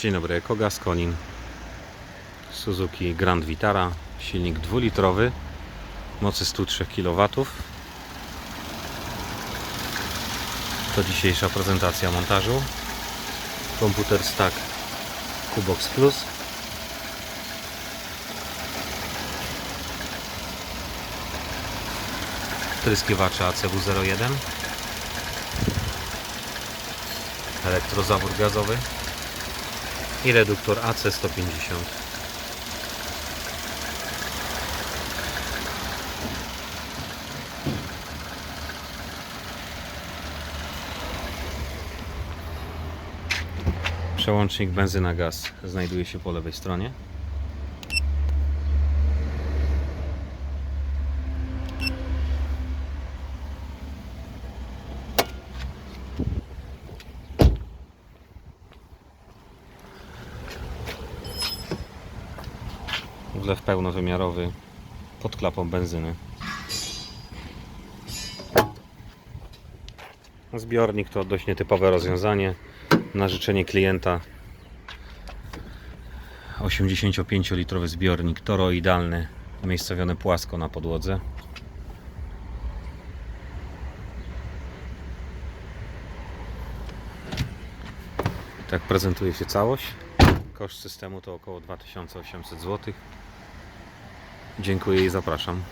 Dzień dobry, Ekogas Konin Suzuki Grand Vitara silnik dwulitrowy mocy 103 kW to dzisiejsza prezentacja montażu. Komputer stack Kubox Plus. Tryskiwacze ACW01 elektrozawór gazowy i reduktor AC150. Przełącznik benzyna-gaz znajduje się po lewej stronie. Wlew pełnowymiarowy pod klapą benzyny. Zbiornik to dość nietypowe rozwiązanie na życzenie klienta. 85-litrowy zbiornik toroidalny, umiejscowiony płasko na podłodze. Tak prezentuje się całość. Koszt systemu to około 2800 zł. Dziękuję i zapraszam.